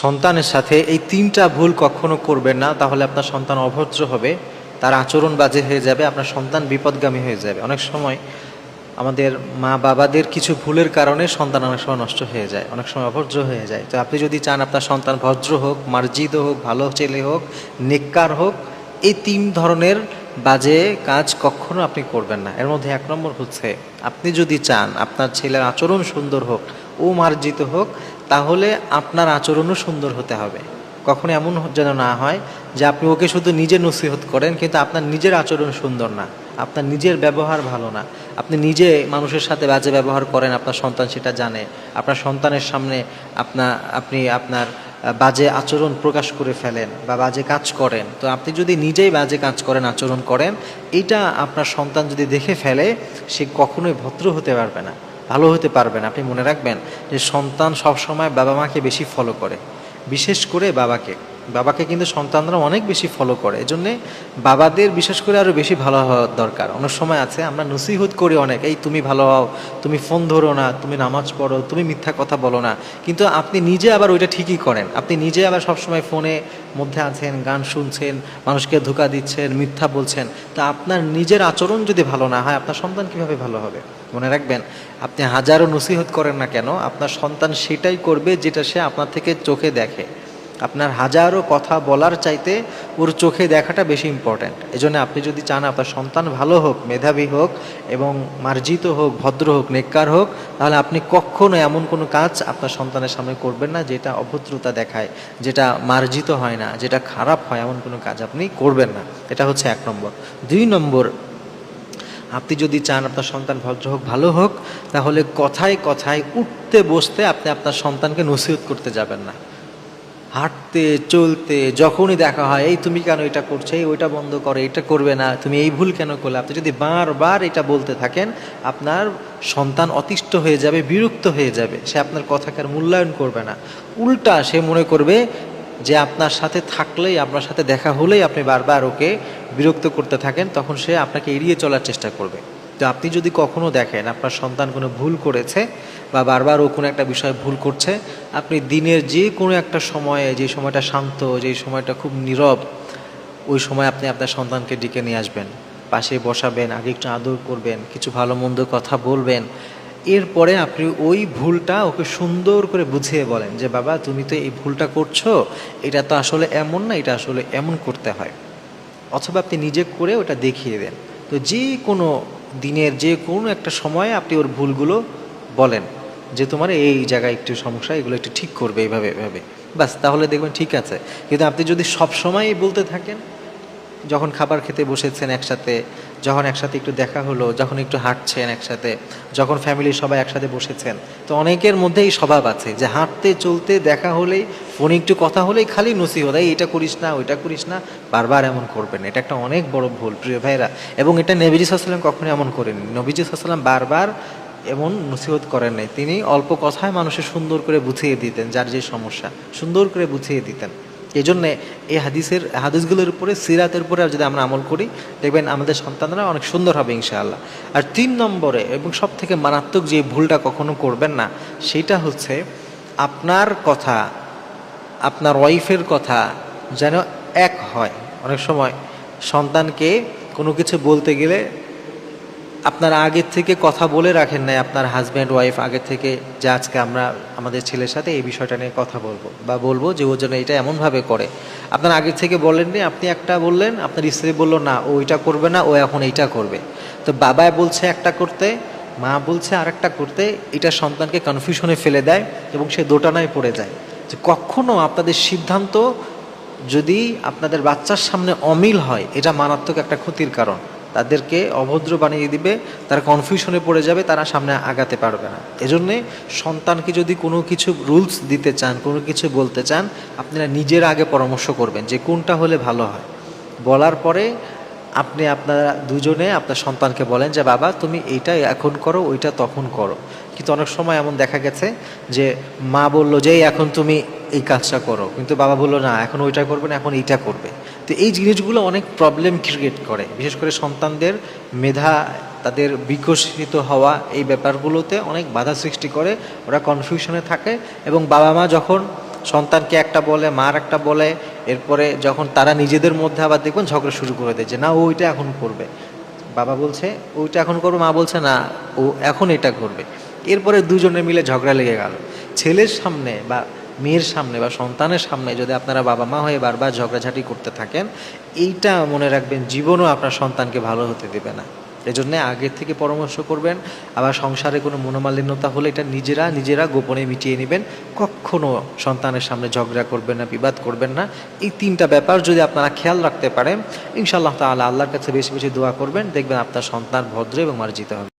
সন্তানের সাথে এই তিনটা ভুল কখনো করবেন না, তাহলে আপনার সন্তান অভদ্র হবে, তার আচরণ বাজে হয়ে যাবে, আপনার সন্তান বিপদগামী হয়ে যাবে। অনেক সময় আমাদের মা বাবাদের কিছু ভুলের কারণে সন্তান অনেক সময় নষ্ট হয়ে যায়, অনেক সময় অভদ্র হয়ে যায়। তো আপনি যদি চান আপনার সন্তান ভদ্র হোক, মার্জিত হোক, ভালো ছেলে হোক, নেককার হোক, এই তিন ধরনের বাজে কাজ কখনো আপনি করবেন না। এর মধ্যে এক নম্বর হচ্ছে, আপনি যদি চান আপনার ছেলের আচরণ সুন্দর হোক, ও মার্জিত হোক তাহলে আপনার আচরণও সুন্দর হতে হবে। কখনো এমন যেন না হয় যে আপনি ওকে শুধু নিজে নসিহত করেন, কিন্তু আপনার নিজের আচরণ সুন্দর না, আপনার নিজের ব্যবহার ভালো না। আপনি নিজে মানুষের সাথে বাজে ব্যবহার করেন, আপনার সন্তান সেটা জানে। আপনার সন্তানের সামনে আপনার আপনি আপনার বাজে আচরণ প্রকাশ করে ফেলেন বা বাজে কাজ করেন। তো আপনি যদি নিজেই বাজে কাজ করেন, আচরণ করেন এটা আপনার সন্তান যদি দেখে ফেলে, সে কখনোই ভদ্র হতে পারবে না। ভালো হতে পারবে না আপনি মনে রাখবেন যে সন্তান সবসময় বাবা মাকে বেশি ফলো করে। বিশেষ করে বাবাকে। বাবাকে কিন্তু সন্তানরা অনেক বেশি ফলো করে। এজন্যে বাবাদের বিশেষ করে আরও বেশি ভালো হওয়ার দরকার। অনেক সময় আছে আমরা নসিহত করি অনেক, এই তুমি ভালো হও, তুমি ফোন ধরো না, তুমি নামাজ পড়ো, তুমি মিথ্যা কথা বলো না। কিন্তু আপনি নিজে আবার ওইটা ঠিকই করেন। আপনি নিজে আবার সবসময় ফোনে মধ্যে আছেন, গান শুনছেন, মানুষকে ধোকা দিচ্ছেন, মিথ্যা বলছেন। তা আপনার নিজের আচরণ যদি ভালো না হয়, আপনার সন্তান কীভাবে ভালো হবে? মনে রাখবেন, আপনি হাজারো নসিহত করেন না কেন, আপনার সন্তান সেটাই করবে যেটা সে আপনার থেকে চোখে দেখে। আপনার হাজারো কথা বলার চাইতে ওর চোখে দেখাটা বেশি ইম্পর্ট্যান্ট এজন্য আপনি যদি চান আপনার সন্তান ভালো হোক, মেধাবী হোক এবং মার্জিত হোক, ভদ্র হোক, নেককার হোক, তাহলে আপনি কখনো এমন কোনো কাজ আপনার সন্তানের সামনে করবেন না যেটা অভদ্রতা দেখায়, যেটা মার্জিত হয় না, যেটা খারাপ হয় এমন কোনো কাজ আপনি করবেন না। এটা হচ্ছে এক নম্বর। দুই নম্বর আপনি যদি চান আপনার সন্তান ভদ্র হোক, ভালো হোক, তাহলে কথায় কথায় উঠতে বসতে আপনি আপনার সন্তানকে নসিহত করতে যাবেন না। হাঁটতে, চলতে, যখনই দেখা হয়, এই তুমি কেন এটা করছ? এই ওইটা বন্ধ করো, এটা করবে না, তুমি এই ভুল কেন করলে? আপনি যদি বারবার এটা বলতে থাকেন, আপনার সন্তান অতিষ্ঠ হয়ে যাবে, বিরক্ত হয়ে যাবে, সে আপনার কথাকে আর মূল্যায়ন করবে না। উল্টা সে মনে করবে যে আপনার সাথে থাকলেই, আপনার সাথে দেখা হলেই আপনি বারবার ওকে বিরক্ত করতে থাকেন, তখন সে আপনাকে এড়িয়ে চলার চেষ্টা করবে। তো আপনি যদি কখনো দেখেন, আপনার সন্তান কোনো ভুল করেছে বা বারবার ও কোনো একটা বিষয় ভুল করছে, আপনি দিনের যে কোনো একটা সময়ে, যে সময়টা শান্ত, যে সময়টা খুব নীরব, ওই সময় আপনি আপনার সন্তানকে ডেকে নিয়ে আসবেন। পাশে বসাবেন, আগে একটু আদর করবেন, কিছু ভালো মন্দ কথা বলবেন এরপরে আপনি ওই ভুলটা ওকে সুন্দর করে বুঝিয়ে বলেন যে, বাবা, তুমি তো এই ভুলটা করছ, এটা তো আসলে এমন না, এটা আসলে এমন করতে হয়। অথবা আপনি নিজে করে ওটা দেখিয়ে দেন। তো যে কোনো দিনের যে কোনো একটা সময়ে আপনি ওর ভুলগুলো বলেন যে, তোমার এই জায়গায় একটু সমস্যা, এগুলো একটু ঠিক করবে এইভাবে, এভাবে। বাস তাহলে দেখবেন ঠিক আছে। কিন্তু আপনি যদি সব সময়ই বলতে থাকেন যখন খাবার খেতে বসেছেন একসাথে, যখন একসাথে একটু দেখা হলো, যখন একটু হাঁটছেন একসাথে, যখন ফ্যামিলির সবাই একসাথে বসেছেন, তো অনেকের মধ্যেই স্বভাব আছে যে হাঁটতে, চলতে, দেখা হলেই, ফোনে একটু কথা হলেই খালি নসিহত, এই এটা করিস না, ওইটা করিস না। বারবার এমন করবেন। এটা একটা অনেক বড় ভুল, প্রিয় ভাইরা এবং এটা নবীজি সাল্লাম কখনো এমন করেনি নবীজি সাল্লাম বারবার এমন নসিহত করেন নাই। তিনি অল্প কথায় মানুষের সুন্দর করে বুঝিয়ে দিতেন, যার যে সমস্যা, সুন্দর করে বুঝিয়ে দিতেন। এই জন্যে এই হাদিসের, হাদিসগুলোর উপরে, সিরাতের উপরে যদি আমরা আমল করি, দেখবেন আমাদের সন্তানরা অনেক সুন্দর হবে ইনশাআল্লাহ। আর তিন নম্বরে, এবং সব থেকে মারাত্মক যে ভুলটা কখনো করবেন না, সেটা হচ্ছে আপনার কথা, আপনার ওয়াইফের কথা যেন এক হয়। অনেক সময় সন্তানকে কোনো কিছু বলতে গেলে আপনার আগের থেকে কথা বলে রাখেন নাই আপনার হাজব্যান্ড ওয়াইফ আগের থেকে যে আজকে আমরা আমাদের ছেলের সাথে এই বিষয়টা নিয়ে কথা বলব বা বলব যে ও যেন এটা এমনভাবে করে। আপনার আগের থেকে বলেননি আপনি একটা বললেন, আপনার স্ত্রী বলল, না, ও এটা করবে না, ও এখন এইটা করবে। তো বাবা বলছে একটা করতে, মা বলছে আরেকটা করতে, এটা সন্তানকে কনফিউশনে ফেলে দেয় এবং সে দোটানায় পড়ে যায়। যে কখনো আপনাদের সিদ্ধান্ত যদি আপনাদের বাচ্চার সামনে অমিল হয়, এটা মারাত্মক একটা ক্ষতির কারণ। তাদেরকে অভদ্র বানিয়ে দিবে, তারা কনফিউশনে পড়ে যাবে, তারা সামনে আগাতে পারবে না। এজন্যে সন্তানকে যদি কোনো কিছু রুলস দিতে চান, কোনো কিছু বলতে চান, আপনারা নিজের আগে পরামর্শ করবেন যে কোনটা হলে ভালো হয়। বলার পরে আপনি আপনারা দুজনে আপনার সন্তানকে বলেন যে, বাবা, তুমি এইটা এখন করো, ওইটা তখন করো। কিন্তু অনেক সময় এমন দেখা গেছে যে মা বলল যে এখন তুমি এই কাজটা করো। কিন্তু বাবা বলল, না, এখন ওইটা করবে না, এখন এইটা করবে। তো এই জিনিসগুলো অনেক প্রবলেম ক্রিয়েট করে। বিশেষ করে সন্তানদের মেধা, তাদের বিকশিত হওয়া এই ব্যাপারগুলোতে অনেক বাধা সৃষ্টি করে। ওরা কনফিউশনে থাকে এবং বাবা মা যখন সন্তানকে একটা বলে, মার একটা বলে, এরপরে যখন তারা নিজেদের মধ্যে আবার দেখবেন ঝগড়া শুরু করে দেয় যে, না, ও ওইটা এখন করবে। বাবা বলছে ওইটা এখন করবে? মা বলছে, না, ও এখন এটা করবে। এরপরে দুজনে মিলে ঝগড়া লেগে গেল। ছেলের সামনে বা মেয়ের সামনে বা সন্তানের সামনে যদি আপনারা বাবা মা হয়ে বারবার ঝগড়াঝাটি করতে থাকেন, এইটা মনে রাখবেন জীবনও আপনার সন্তানকে ভালো হতে দেবে না। এজন্য আগের থেকে পরামর্শ করবেন, আবার সংসারে কোনো মনোমালিন্যতা হলে এটা নিজেরা নিজেরা গোপনে মিটিয়ে নেবেন। কখনো সন্তানের সামনে ঝগড়া করবেন না, বিবাদ করবেন না। এই তিনটা ব্যাপার যদি আপনারা খেয়াল রাখতে পারেন, ইনশাআল্লাহ তাআলা আল্লাহর কাছে বেশি বেশি দোয়া করবেন, দেখবেন আপনার সন্তান ভদ্র এবং মার্জিত হবে।